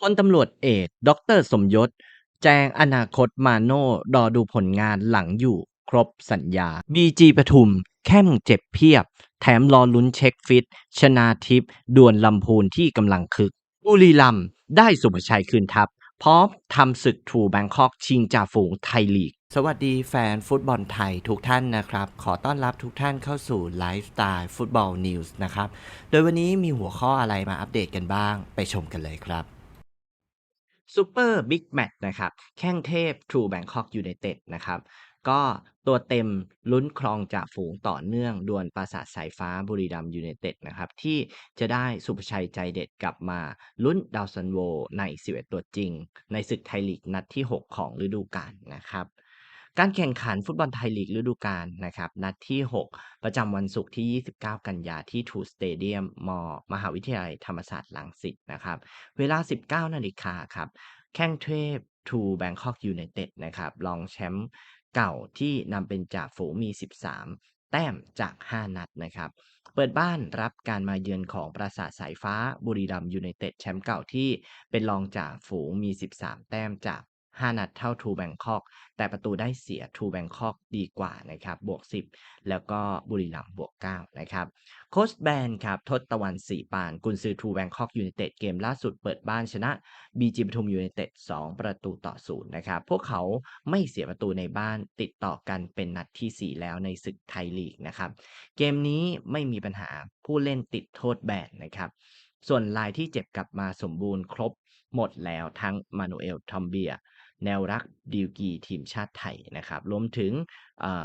พลตำรวจเอกดรสมยศ แจ้งอนาคตมาโน่รอดูผลงานหลังอยู่ครบสัญญา BG ปทุม แข้งเจ็บเพียบ แถมรอลุ้นเช็คฟิต ชนาทิพย์ดวลลำพูนที่กำลังคึก บุรีรัมได้สุภชัยคืนทัพ พร้อมทำศึกทูแบงคอกชิงจ่าฝูงไทยลีก สวัสดีแฟนฟุตบอลไทยทุกท่านนะครับ ขอต้อนรับทุกท่านเข้าสู่ไลฟ์สไตล์ฟุตบอลนิวส์นะครับ โดยวันนี้มีหัวข้ออะไรมาอัปเดตกันบ้าง ไปชมกันเลยครับ ซูเปอร์บิ๊กแมตช์นะครับ แข้งเทพทรูแบงคอกยูไนเต็ดนะครับ ก็ตัวเต็มลุ้นครองจากฝูงต่อเนื่อง ดวลปราสาทสายฟ้าบุรีรัมย์ยูไนเต็ดนะครับ ที่จะได้สุภชัยใจเด็ดกลับมาลุ้นดาวซันโวใน 11 ตัวจริง ในศึกไทยลีกนัดที่ 6 ของฤดูกาลนะครับ การแข่งขันฟุตบอลไทยลีกฤดูกาลนะครับนัดที่ 6 ประจำวันศุกร์ที่ 29 กันยาที่ทูสเตเดียมมมหาวิทยาลัยธรรมศาสตร์ลังสิตนะครับเวลา 19 นาฬิกาครับแข้งเทพทูแบงคอกยูไนเต็ดนะครับรองแชมป์เก่าที่นำเป็นจ่าฝูงมี 13 แต้มจาก 5 นัดนะครับเปิดบ้านรับการมาเยือนของปราสาทสายฟ้าบุรีรัมยูไนเต็ดแชมป์เก่าที่เป็นรองจ่าฝูงมี 13 แต้มจาก 5 นัดเท่าทูแบงคอกแต่ประตูได้เสียทูแบงคอกดีกว่านะครับบวก 10 แล้วก็บุรีรัมย์บวก9นะครับโค้ชแบนครับทศตะวันสีปานกุนซือทูแบงคอกยูไนเต็ดเกมล่าสุดเปิดบ้านชนะบีจีปทุมยูไนเต็ด2ประตูต่อศูนย์นะครับพวกเขาไม่เสียประตูในบ้านติดต่อกันเป็นนัดที่ 4 แล้วในศึกไทยลีกนะครับเกมนี้ไม่มีปัญหาผู้เล่นติดโทษแบนนะครับส่วนลายที่เจ็บกลับมาสมบูรณ์ครบหมดแล้วทั้งมานูเอลทอมเบีย แนวรักดิวกีทีมชาติไทยนะครับ รวมถึง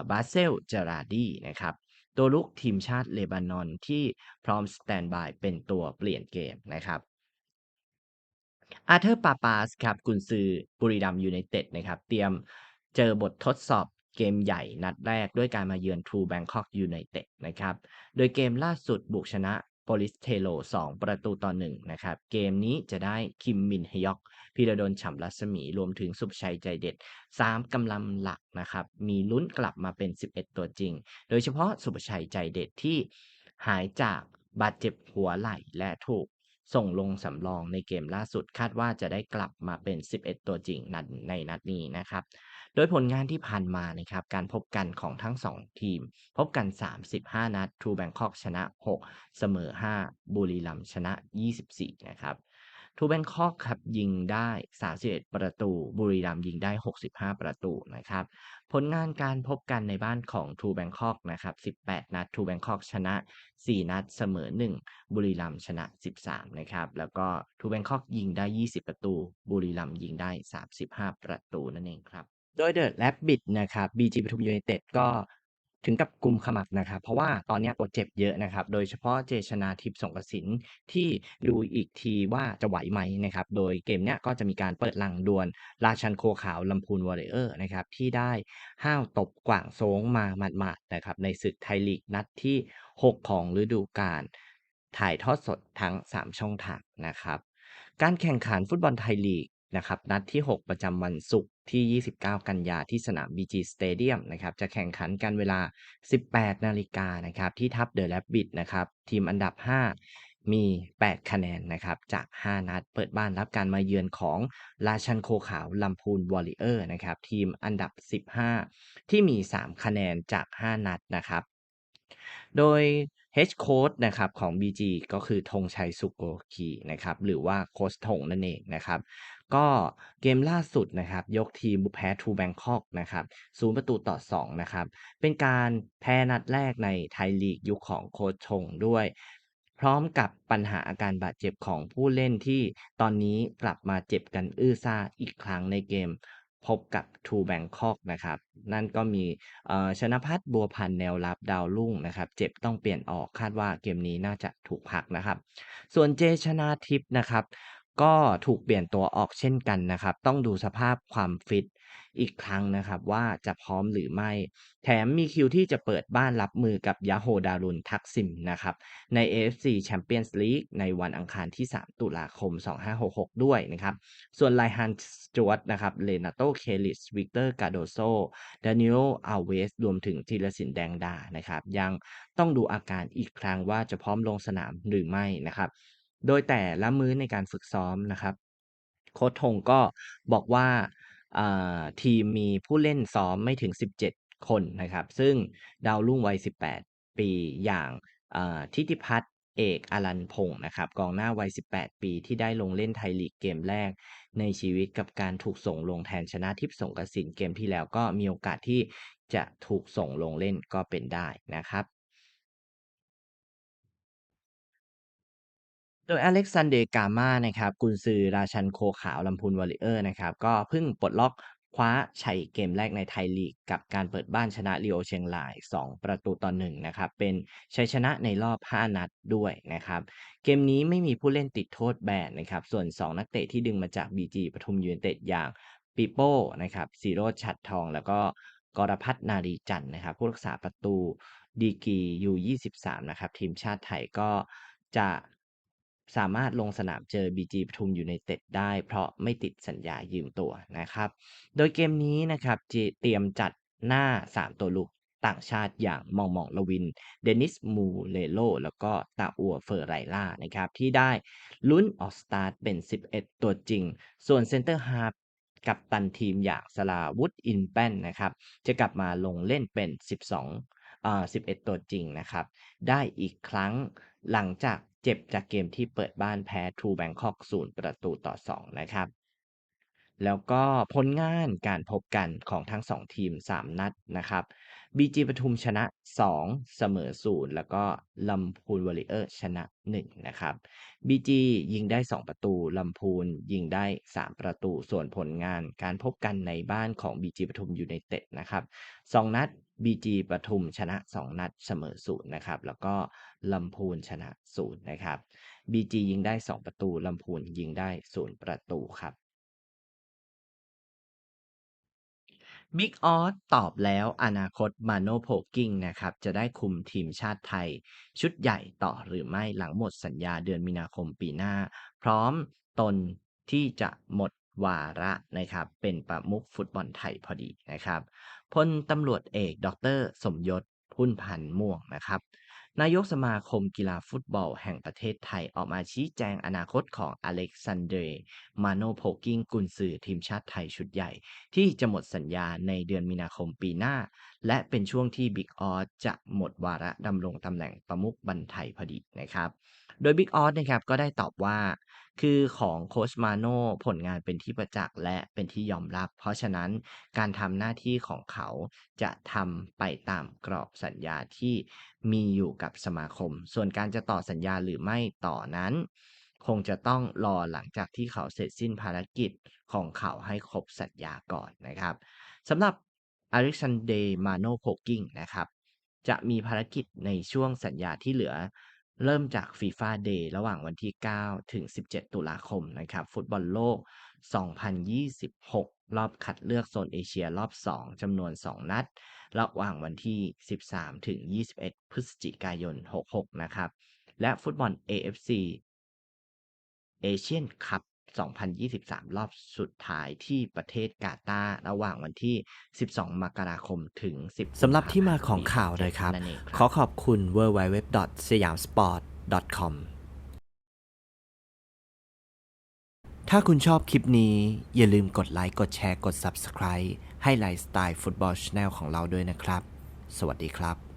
บาเซลเจราดีนะครับ ตัวลุกทีมชาติเลบานอนที่พร้อมสแตนบายเป็นตัวเปลี่ยนเกมนะครับอาเธอร์ปาปาสครับกุนซือบุรีรัมยูไนเต็ดนะครับ เตรียมเจอบททดสอบเกมใหญ่นัดแรกด้วยการมาเยือนทรูแบงคอกยูไนเต็ดนะครับ โดยเกมล่าสุดบุกชนะ โปลิสเทโล 2 ประตูต่อ 1 นะครับ เกมนี้จะได้คิมมินฮยอกพีระดลฉ่ำรัศมี รวมถึงสุภชัยใจเด็ด 3กำลังหลักนะครับ มีลุ้นกลับมาเป็น 11 ตัวจริง โดยเฉพาะสุภชัยใจเด็ดที่หายจากบาดเจ็บหัวไหล่และถูกส่งลงสำรองในเกมล่าสุดคาดว่าจะได้กลับมาเป็น 11 ตัวจริงนัดในนัดนี้นะครับ โดยผลงานที่ผ่านมานะครับการพบกันของทั้ง 2 ทีม พบกัน 35 นัดทูแบงคอกชนะ 6 เสมอ 5 บุรีรัมย์ชนะ 24 นะครับทูแบงคอกครับยิงได้ 31 ประตู บุรีรัมย์ยิงได้ 65 ประตูนะครับ ผลงานการพบกันในบ้านของทูแบงคอกนะครับ 18 นัดทูแบงคอกชนะ 4 นัดเสมอ 1 บุรีรัมย์ชนะ 13 นะครับ แล้วก็ทูแบงคอกยิงได้ 20 ประตู บุรีรัมย์ยิงได้ 35 ประตูนั่นเองครับ ดยเดอะแลบบิดนะครับ BG ปทุมยูไนเต็ดก็ถึงกับกลุ่มขมับนะครับ เพราะว่าตอนนี้ตัวเจ็บเยอะนะครับ โดยเฉพาะเจชนาทิพย์สงกสินที่ดูอีกทีว่าจะไหวไหมนะครับ โดยเกมเนี้ยก็จะมีการเปิดหลังดวลราชันโคขาวลำพูนวอร์เรอร์นะครับ ที่ได้ห้าวตบกว่างโซงมาหมาดๆนะครับ ในศึกไทยลีกนัดที่ 6 ของฤดูกาลถ่ายทอดสดทั้ง 3 ช่องทางนะครับ การแข่งขันฟุตบอลไทยลีก นะครับนัดที่ 6 ประจำวันศุกร์ที่ 29 กันยาที่สนาม BG Stadium นะครับจะแข่งขันกันเวลา 18 นาฬิกานะครับที่ทับเดอะแรบบิทนะครับทีมอันดับ 5 มี 8 คะแนนนะครับจาก 5 นัดเปิดบ้านรับการมาเยือนของราชันโคขาวลำพูนวอลเลเออร์นะครับทีมอันดับ 15 ที่มี 3 คะแนนจาก 5 นัดนะครับโดย H Coach นะครับของ BG ก็คือธงชัยสุโกคีนะครับหรือว่าโค้ชธงนั่นเองนะครับ ก็เกมล่าสุดนะครับ ยกทีมบุแพ้ทูแบงคอกนะครับศูนย์ประตูต่อ 2 นะครับ เป็นการแพ้นัดแรกในไทยลีกยุคของโค้ชธงด้วย พร้อมกับปัญหาอาการบาดเจ็บของผู้เล่นที่ตอนนี้กลับมาเจ็บกันอื้อซ่าอีกครั้งในเกม พบกับทูแบงคอกนะครับ นั่นก็มีชนะพัฒน์บัวพันธ์แนวรับดาวรุ่งนะครับ เจ็บต้องเปลี่ยนออกคาดว่าเกมนี้น่าจะถูกพักนะครับ ส่วนเจชนาทิพย์นะครับ ก็ถูกเปลี่ยนตัวออกเช่นกันนะครับ ต้องดูสภาพความฟิตอีกครั้งนะครับ ว่าจะพร้อมหรือไม่ แถมมีคิวที่จะเปิดบ้านรับมือกับยาโฮดารุนทักซิมนะครับ ใน AFC Champions League ในวันอังคารที่ 3 ตุลาคม 2566 ด้วยนะครับ ส่วนไลฮันสจวตนะครับเลนาโตเคลิสวิกเตอร์กาโดโซดานิโออาเวสรวมถึงทีรสินแดงดานะครับ ยังต้องดูอาการอีกครั้งว่าจะพร้อมลงสนามหรือไม่นะครับ โดยแต่ละมื้อในการฝึกซ้อมนะครับ โค้ชทงก็บอกว่าทีมมีผู้เล่นซ้อมไม่ถึง 17 คนนะครับ ซึ่งดาวรุ่งวัย 18 ปีอย่างทิติพัฒน์เอกอรันพงศ์นะครับกองหน้าวัย 18 ปีที่ได้ลงเล่นไทยลีกเกมแรกในชีวิตกับการถูกส่งลงแทนชนะทิพย์สงกระสินเกมที่แล้วก็มีโอกาสที่จะถูกส่งลงเล่นก็เป็นได้นะครับ ดยอเล็กซานเดร์กามานะครับกุนซือราชันโคขาวลำพูนวอริเออร์นะครับก็เพิ่งปลดล็อกคว้าชัยเกมแรกในไทยลีก กับการเปิดบ้านชนะลีโอเชียงราย 2 ประตูต่อ1นะครับ เป็นชัยชนะในรอบ 5 นัดด้วยนะครับ เกมนี้ไม่มีผู้เล่นติดโทษแบนนะครับ ส่วน 2 นักเตะที่ดึงมาจาก BG ปทุมยูไนเต็ดอย่างปิโป้นะครับสีโร่ฉัดทอง แล้วก็กรพัฒนารีจันนะครับ ผู้รักษาประตูดีกียู23นะครับ ทีมชาติไทยก็จะ สามารถลงสนามเจอ BG ปทุมอยูไนเต็ดได้ เพราะไม่ติดสัญญายืมตัวนะครับ โดยเกมนี้นะครับเตรียมจัดหน้า 3 ตัวลุกต่างชาติอย่างมองมองลวิน เดนิสมูเลโล แล้วก็ตาอัวเฟอร์ไรล่านะครับ ที่ได้ลุ้นออกสตาร์ทเป็น 11 ตัวจริง ส่วนเซนเตอร์ฮาร์กับตันทีมอย่างสลาวุธอินแป้นนะครับ จะกลับมาลงเล่นเป็น 12อ่า11 ตัวจริงนะครับ ได้อีกครั้งหลังจาก เจ็บจากเกมที่เปิดบ้านแพ้ทรูแบงคอกศูนย์ประตูต่อ 2 นะครับ แล้วก็ผลงานการพบกันของทั้ง 2 ทีม 3 นัดนะครับ BG ปทุมชนะ 2 เสมอ0แล้วก็ลำพูนวอริเออร์ชนะ 1 นะครับ BG ยิงได้ 2 ประตูลำพูนยิงได้ 3 ประตูส่วนผลงานการพบกันในบ้านของ BG ปทุมยูไนเต็ดนะครับ2นัด BG ปทุมชนะ 2 นัดเสมอ0นย์นะครับแล้วก็ลำพูนชนะ0นย์นะครับ BG ยิงได้ 2 ประตูลำพูนยิงได้ 0 ประตูครับ บิ๊กออสตอบแล้วอนาคตมาโนโพกิ้งนะครับ จะได้คุมทีมชาติไทย ชุดใหญ่ต่อหรือไม่หลังหมดสัญญาเดือนมีนาคมปีหน้า พร้อมตนที่จะหมดวาระนะครับ เป็นประมุขฟุตบอลไทยพอดีนะครับพลตำรวจเอก ดร สมยศพุ่นพันธ์ม่วงนะครับ นายกสมาคมกีฬาฟุตบอลแห่งประเทศไทยออกมาชี้แจงอนาคตของอเล็กซานเดร์มาโนโพกิ้งกุนซือทีมชาติไทยชุดใหญ่ ที่จะหมดสัญญาในเดือนมีนาคมปีหน้า และเป็นช่วงที่บิ๊กออสจะหมดวาระดำรงตำแหน่งประมุขบันไทยพอดีนะครับ โดยบิ๊กออสนะครับก็ได้ตอบว่า คือของโคชมาโน่ผลงานเป็นที่ประจักษ์และเป็นที่ยอมรับ เพราะฉะนั้นการทำหน้าที่ของเขาจะทำไปตามกรอบสัญญาที่มีอยู่กับสมาคม ส่วนการจะต่อสัญญาหรือไม่ต่อนั้น คงจะต้องรอหลังจากที่เขาเสร็จสิ้นภารกิจของเขาให้ครบสัญญาก่อนนะครับสำหรับอเล็กซานเดร์มาโนโพกิงนะครับจะมีภารกิจในช่วงสัญญาที่เหลือ เริ่มจากฟีฟ่าเดย์ระหว่างวันที่ 9 ถึง 17 ตุลาคมนะครับ ฟุตบอลโลก 2026 รอบคัดเลือกโซนเอเชียรอบ 2จำนวน 2 นัด ระหว่างวันที่ 13 ถึง 21 พฤศจิกายน 66 นะครับ และฟุตบอล AFC เอเชียนคัพ 2023 รอบสุดท้ายที่ประเทศกาตาร์ระหว่างวันที่ 12 มกราคมถึง 10สำหรับที่มาของข่าวเลยครับนั่นเองขอขอบคุณ w w w s y a m s p o r t com ถ้าคุณชอบคลิปนี้ อย่าลืมกดไลค์ กดแชร์ กด Subscribe ให้ไลฟ์สไตล์ฟุตบอลช n แนลของเราด้วยนะครับ สวัสดีครับ